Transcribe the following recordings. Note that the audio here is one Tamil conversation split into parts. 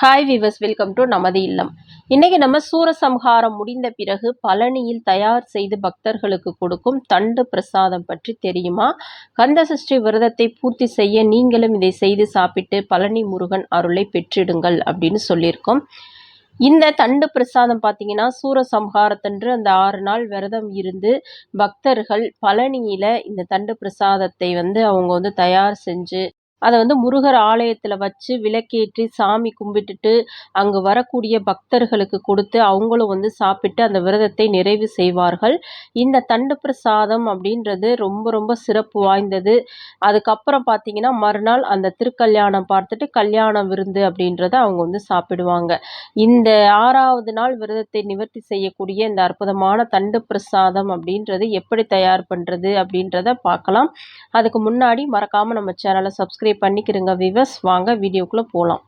ஹாய் வீவர்ஸ் வெல்கம் டு நமது இல்லம். இன்னைக்கு நம்ம சூரசம்ஹாரம் முடிந்த பிறகு பழனியில் தயார் செய்து பக்தர்களுக்கு கொடுக்கும் தண்டு பிரசாதம் பற்றி தெரியுமா? கந்தசஷ்டி விரதத்தை பூர்த்தி செய்ய நீங்களும் இதை செய்து சாப்பிட்டு பழனி முருகன் அருளை பெற்றிடுங்கள் அப்படின்னு சொல்லியிருக்கோம். இந்த தண்டு பிரசாதம் பார்த்தீங்கன்னா சூரசம்ஹாரத்தன்று அந்த ஆறு நாள் விரதம் இருந்து பக்தர்கள் பழனியில் இந்த தண்டு பிரசாதத்தை வந்து அவங்க வந்து தயார் செஞ்சு அதை வந்து முருகர் ஆலயத்தில் வச்சு விளக்கேற்றி சாமி கும்பிட்டுட்டு அங்கே வரக்கூடிய பக்தர்களுக்கு கொடுத்து அவங்களும் வந்து சாப்பிட்டு அந்த விரதத்தை நிறைவு செய்வார்கள். இந்த தண்டு பிரசாதம் அப்படின்றது ரொம்ப ரொம்ப சிறப்பு வாய்ந்தது. அதுக்கப்புறம் பார்த்தீங்கன்னா மறுநாள் அந்த திருக்கல்யாணம் பார்த்துட்டு கல்யாண விருந்து அப்படின்றத அவங்க வந்து சாப்பிடுவாங்க. இந்த ஆறாவது நாள் விரதத்தை நிவர்த்தி செய்யக்கூடிய இந்த அற்புதமான தண்டு பிரசாதம் அப்படின்றது எப்படி தயார் பண்ணுறது அப்படின்றத பார்க்கலாம். அதுக்கு முன்னாடி மறக்காமல் நம்ம சேனலை சப்ஸ்கிரைப் சப்ஸ்கிரைப் பண்ணிக்கிறங்க விவஸ் வாங்க வீடியோக்குள்ளே போகலாம்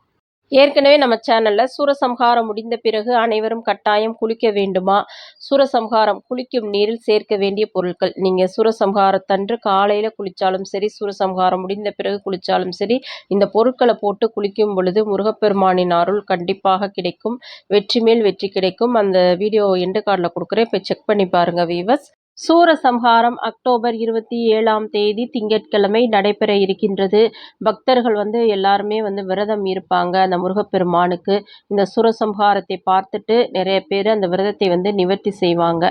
ஏற்கனவே நம்ம சேனலில் சூரசம்ஹாரம் முடிந்த பிறகு அனைவரும் கட்டாயம் குளிக்க வேண்டுமா? சூரசம்ஹாரம் குளிக்கும் நீரில் சேர்க்க வேண்டிய பொருட்கள். நீங்கள் சூரசம்ஹாரத்தன்று காலையில் குளித்தாலும் சரி சூரசம்ஹாரம் முடிந்த பிறகு குளித்தாலும் சரி இந்த பொருட்களை போட்டு குளிக்கும் பொழுது முருகப்பெருமானின் அருள் கண்டிப்பாக கிடைக்கும். வெற்றி மேல் வெற்றி கிடைக்கும். அந்த வீடியோ எண்டு கார்டில் கொடுக்குறேன். இப்போ செக் பண்ணி பாருங்கள் வீவர்ஸ் சூரசம்ஹாரம் அக்டோபர் இருபத்தி ஏழாம் தேதி திங்கட்கிழமை நடைபெற இருக்கின்றது. பக்தர்கள் வந்து எல்லாருமே வந்து விரதம் இருப்பாங்க அந்த முருகப்பெருமானுக்கு. இந்த சூரசம்ஹாரத்தை பார்த்துட்டு நிறைய பேர் அந்த விரதத்தை வந்து நிவர்த்தி செய்வாங்க.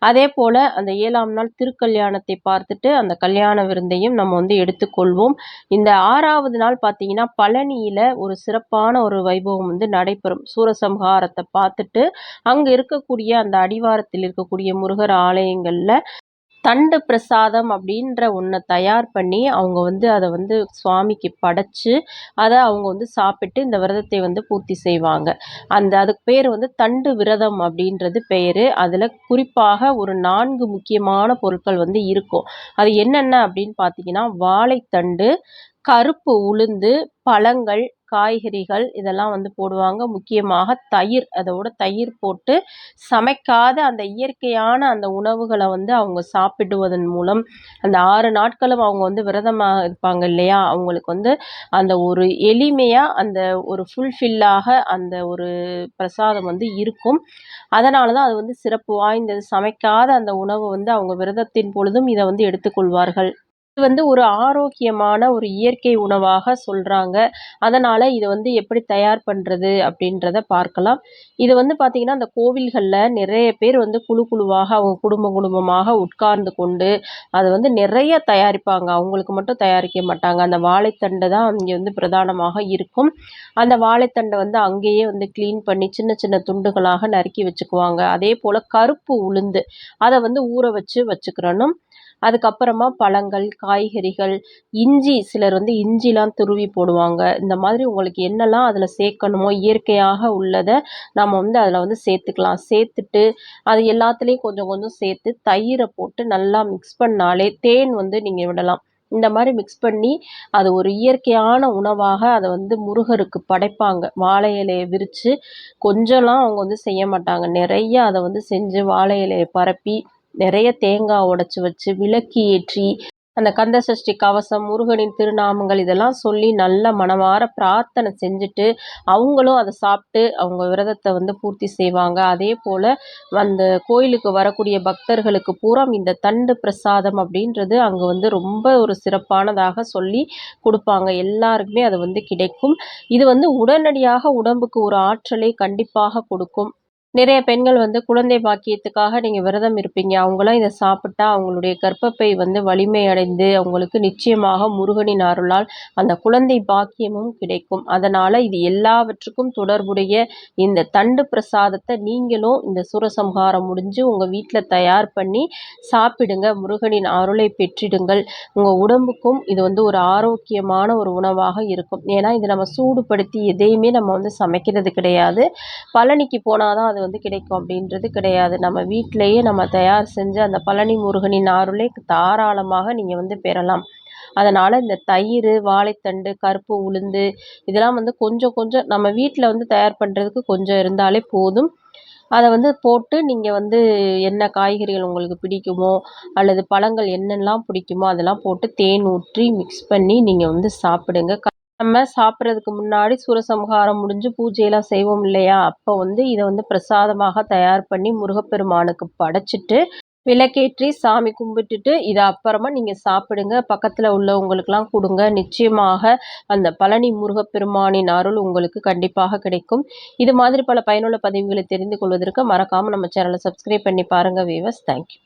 அதே போல் அந்த ஏழாம் நாள் திருக்கல்யாணத்தை பார்த்துட்டு அந்த கல்யாண விருந்தையும் நம்ம வந்து எடுத்துக்கொள்வோம். இந்த ஆறாவது நாள் பார்த்தீங்கன்னா பழனியில் ஒரு சிறப்பான ஒரு வைபவம் வந்து நடைபெறும். சூரசம்ஹாரத்தை பார்த்துட்டு அங்கே இருக்கக்கூடிய அந்த அடிவாரத்தில் இருக்கக்கூடிய முருகர் ஆலயங்களில் தண்டு பிரசாதம் அப்படின்ற ஒன்றை தயார் பண்ணி அவங்க வந்து அதை வந்து சுவாமிக்கு படைச்சு அதை அவங்க வந்து சாப்பிட்டு இந்த விரதத்தை வந்து பூர்த்தி செய்வாங்க. அந்த அதுக்கு பேர் வந்து தண்டு விரதம் அப்படின்றது பெயர் அதில் குறிப்பாக ஒரு நான்கு முக்கியமான பொருட்கள் வந்து இருக்கும். அது என்னென்ன அப்படின்னு பார்த்தீங்கன்னா வாழைத்தண்டு கருப்பு உளுந்து பழங்கள் காய்கறிகள் இதெல்லாம் வந்து போடுவாங்க. முக்கியமாக தயிர் அதோட தயிர் போட்டு சமைக்காத அந்த இயற்கையான அந்த உணவுகளை வந்து அவங்க சாப்பிடுவதன் மூலம் அந்த ஆறு நாட்களும் அவங்க வந்து விரதமாக இருப்பாங்க இல்லையா? அவங்களுக்கு வந்து அந்த ஒரு எளிமையாக அந்த ஒரு ஃபுல்ஃபில்லாக அந்த ஒரு பிரசாதம் வந்து இருக்கும். அதனால தான் அது வந்து சிறப்பு வாய்ந்தது. சமைக்காத அந்த உணவு வந்து அவங்க விரதத்தின் பொழுதும் இதை வந்து எடுத்துக்கொள்வார்கள். வந்து ஒரு ஆரோக்கியமான ஒரு இயற்கை உணவாக சொல்கிறாங்க அதனால் இதை வந்து எப்படி தயார் பண்ணுறது அப்படின்றத பார்க்கலாம். இது வந்து பார்த்திங்கன்னா அந்த கோவில்களில் நிறைய பேர் வந்து குழு குழுவாக அவங்க குடும்ப குடும்பமாக உட்கார்ந்து கொண்டு அதை வந்து நிறைய தயாரிப்பாங்க. அவங்களுக்கு மட்டும் தயாரிக்க மாட்டாங்க. அந்த வாழைத்தண்டை தான் இங்கே வந்து பிரதானமாக இருக்கும். அந்த வாழைத்தண்டை வந்து அங்கேயே வந்து க்ளீன் பண்ணி சின்ன சின்ன துண்டுகளாக நறுக்கி வச்சுக்குவாங்க. அதே போல் கருப்பு உளுந்து அதை வந்து ஊற வச்சு வச்சுக்கிறணும். அதுக்கப்புறமா பழங்கள் காய்கறிகள் இஞ்சி சிலர் வந்து இஞ்சிலாம் துருவி போடுவாங்க. இந்த மாதிரி உங்களுக்கு என்னெல்லாம் அதில் சேர்க்கணுமோ இயற்கையாக உள்ளதை நம்ம வந்து அதில் வந்து சேர்த்துக்கலாம். சேர்த்துட்டு அது எல்லாத்துலேயும் கொஞ்சம் கொஞ்சம் சேர்த்து தயிரை போட்டு நல்லா மிக்ஸ் பண்ணாலே தேன் வந்து நீங்கள் விடலாம். இந்த மாதிரி மிக்ஸ் பண்ணி அது ஒரு இயற்கையான உணவாக அதை வந்து முருகருக்கு படைப்பாங்க. வாழை இலையை விரித்து கொஞ்சம்லாம் அவங்க வந்து செய்ய மாட்டாங்க. நிறைய அதை வந்து செஞ்சு வாழை இலையை பரப்பி நிறைய தேங்காய் உடச்சி வச்சு விளக்கு ஏற்றி அந்த கந்த சஷ்டி கவசம் முருகனின் திருநாமங்கள் இதெல்லாம் சொல்லி நல்ல மனமார பிரார்த்தனை செஞ்சுட்டு அவங்களும் அதை சாப்பிட்டு அவங்க விரதத்தை வந்து பூர்த்தி செய்வாங்க. அதே போல் அந்த கோயிலுக்கு வரக்கூடிய பக்தர்களுக்கு பூரா இந்த தண்டு பிரசாதம் அப்படின்றது அங்கே வந்து ரொம்ப ஒரு சிறப்பானதாக சொல்லி கொடுப்பாங்க. எல்லாருக்குமே அது வந்து கிடைக்கும். இது வந்து உடனடியாக உடம்புக்கு ஒரு ஆற்றலை கண்டிப்பாக கொடுக்கும். நிறைய பெண்கள் வந்து குழந்தை பாக்கியத்துக்காக நீங்கள் விரதம் இருப்பீங்க. அவங்களாம் இதை சாப்பிட்டா அவங்களுடைய கர்ப்பப்பை வந்து வலிமை அடைந்து அவங்களுக்கு நிச்சயமாக முருகனின் அருளால் அந்த குழந்தை பாக்கியமும் கிடைக்கும். அதனால் இது எல்லாவற்றுக்கும் தொடர்புடைய இந்த தண்டு பிரசாதத்தை நீங்களும் இந்த சூரசம்ஹாரம் முடிஞ்சு உங்கள் வீட்டில் தயார் பண்ணி சாப்பிடுங்க. முருகனின் அருளை பெற்றிடுங்கள். உங்கள் உடம்புக்கும் இது வந்து ஒரு ஆரோக்கியமான ஒரு உணவாக இருக்கும். ஏன்னா இது நம்ம சூடுபடுத்தி எதையுமே நம்ம வந்து சமைக்கிறது கிடையாது. பழனிக்கு போனால் தான் அது அது வந்து கிடைக்கும் அப்படின்றது கிடையாது. நம்ம வீட்டிலையே நம்ம தயார் செஞ்சு அந்த பழனி முருகனின் அருளை தாராளமாக நீங்கள் வந்து பெறலாம். அதனால் இந்த தயிர் வாழைத்தண்டு கருப்பு உளுந்து இதெல்லாம் வந்து கொஞ்சம் கொஞ்சம் நம்ம வீட்டில் வந்து தயார் பண்ணுறதுக்கு கொஞ்சம் இருந்தாலே போதும். அதை வந்து போட்டு நீங்கள் வந்து என்ன காய்கறிகள் உங்களுக்கு பிடிக்குமோ அல்லது பழங்கள் என்னெல்லாம் பிடிக்குமோ அதெல்லாம் போட்டு தேன் ஊற்றி மிக்ஸ் பண்ணி நீங்கள் வந்து சாப்பிடுங்க. நம்ம சாப்பிட்றதுக்கு முன்னாடி சூரசம்ஹாரம் முடிஞ்சு பூஜையெல்லாம் செய்வோம் இல்லையா? அப்போ வந்து இதை வந்து பிரசாதமாக தயார் பண்ணி முருகப்பெருமானுக்கு படைச்சிட்டு விளக்கேற்றி சாமி கும்பிட்டுட்டு இதை அப்புறமா நீங்கள் சாப்பிடுங்க. பக்கத்தில் உள்ளவங்களுக்கெல்லாம் கொடுங்க. நிச்சயமாக அந்த பழனி முருகப்பெருமானின் அருள் உங்களுக்கு கண்டிப்பாக கிடைக்கும். இது மாதிரி பல பயனுள்ள பதிவுகளை தெரிந்து கொள்வதற்கு மறக்காமல் நம்ம சேனலை சப்ஸ்கிரைப் பண்ணி பாருங்கள் வீவர்ஸ் தேங்க்யூ